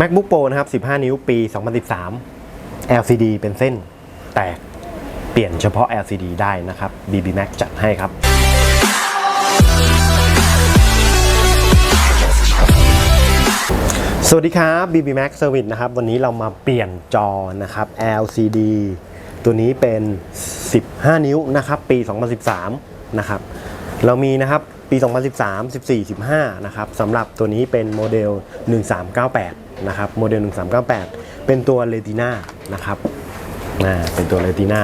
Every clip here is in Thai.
MacBook Pro นะครับ 15 นิ้วปี 2013 LCD เป็นเส้น แตก เปลี่ยนเฉพาะ LCD ได้นะครับ BB Mac จัดให้ครับ สวัสดีครับ BB Mac Service นะครับ วันนี้เรามาเปลี่ยนจอนะครับ LCD ตัวนี้เป็น 15 นิ้วนะครับ ปี 2013 นะครับ เรามีนะครับ ปี 2013 14 15 นะครับสำหรับตัวนี้เป็นโมเดล 1398 นะครับ โมเดล 1398 เป็นตัว Retina นะครับอ่าเป็นตัว Retina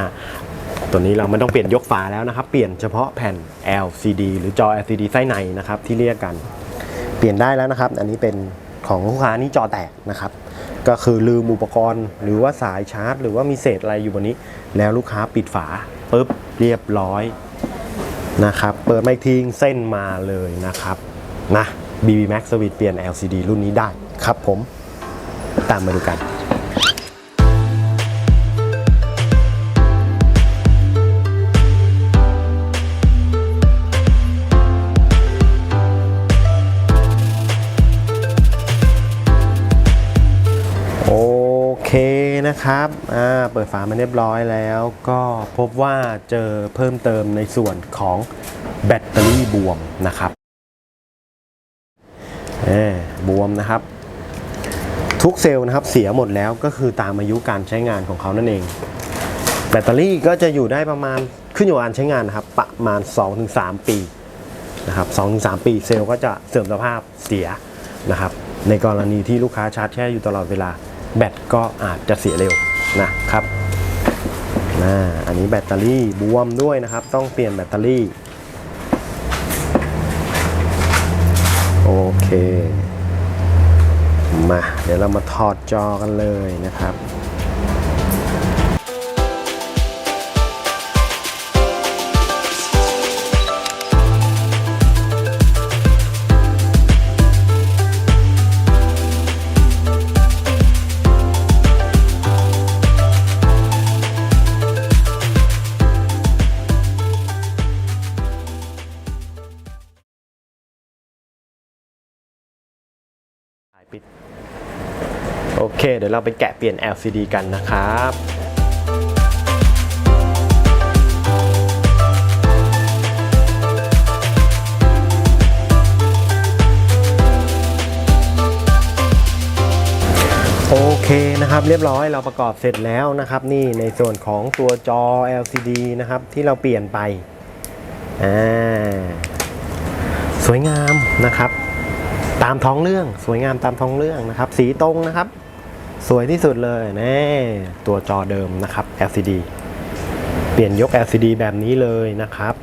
ตัวนี้เราไม่ต้องเปลี่ยนยกฝาแล้วนะครับ เปลี่ยนเฉพาะแผ่น LCD หรือจอ LCD ไส้ในนะครับที่เรียกกัน เปลี่ยนได้แล้วนะครับ อันนี้เป็นของลูกค้านี่จอแตกนะครับ ก็คือลืมอุปกรณ์ หรือว่าสายชาร์จ หรือว่ามีเศษอะไรอยู่บนนี้ แล้วลูกค้าปิดฝาปุ๊บเรียบร้อย นะครับ เปิดไม่ทิ้งเส้นมาเลยนะครับ นะ BB Max Switch เปลี่ยน LCD รุ่นนี้ได้ครับผม ตามมาดูกัน นะครับเปิดฝามาเรียบร้อยแล้วก็พบว่าเจอเพิ่มเติมในส่วนของแบตเตอรี่บวมนะครับบวมนะครับ ทุกเซลล์นะครับเสียหมดแล้วก็คือตามอายุการใช้งานของเขานั่นเอง แบตเตอรี่ก็จะอยู่ได้ประมาณขึ้นอยู่กับการใช้งานนะครับ ประมาณ 2-3 ปีนะครับ2-3 ปีเซลล์ก็จะเสื่อมสภาพเสียนะครับในกรณีที่ลูกค้าชาร์จแช่อยู่ตลอดเวลา แบตก็อาจจะเสียเร็วนะครับน่าอันนี้แบตเตอรี่บวมด้วยนะครับ ต้องเปลี่ยนแบตเตอรี่ โอเค มา เดี๋ยวเรามาถอดจอกันเลยนะครับ ปิด โอเค เดี๋ยวเราไปแกะเปลี่ยน LCD กันนะครับโอเคนะครับเรียบร้อยเราประกอบเสร็จแล้วนะครับ นี่ในส่วนของตัวจอ LCD นะครับ ที่เราเปลี่ยนไปอ่าสวยงามนะครับ ตามท้องเรื่องสวยงามตามท้องเรื่องนะครับ สีตรงนะครับ สวยที่สุดเลยแน่ตัวจอเดิมนะครับ LCD เปลี่ยนยก LCD แบบนี้เลยนะครับ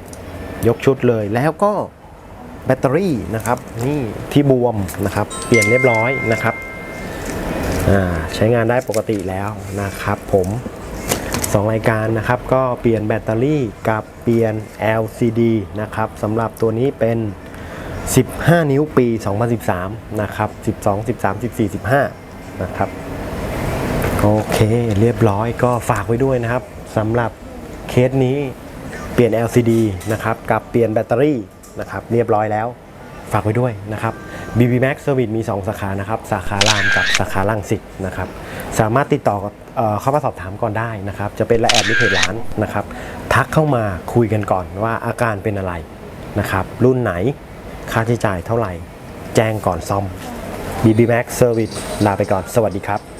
ยกชุดเลยแล้วก็แบตเตอรี่นะครับ นี่ที่บวมนะครับ เปลี่ยนเรียบร้อยนะครับใช้งานได้ปกติแล้วนะครับผมสองรายการนะครับ ก็เปลี่ยนแบตเตอรี่กับเปลี่ยน LCD นะครับสำหรับตัวนี้เป็น 15 นิ้วปี 2013 นะครับ 12 13 14 15 นะครับ โอเคเรียบร้อยก็ฝากไว้ด้วยนะครับสำหรับเคสนี้เปลี่ยน LCD นะครับกับเปลี่ยนแบตเตอรี่นะครับเรียบร้อยแล้ว ฝากไว้ด้วยนะครับ BB Max Service มี 2 สาขานะครับ สาขารามกับสาขาลังสิตนะครับ สามารถติดต่อเอเข้ามาสอบถามก่อนได้นะครับ จะเป็นละแอดหรือเพจร้านนะครับ ทักเข้ามาคุยกันก่อนว่าอาการเป็นอะไรนะครับ รุ่นไหน ค่าใช้จ่ายเท่าไหร่ แจ้งก่อนซ่อม BB Max Service ลาไปก่อน สวัสดีครับ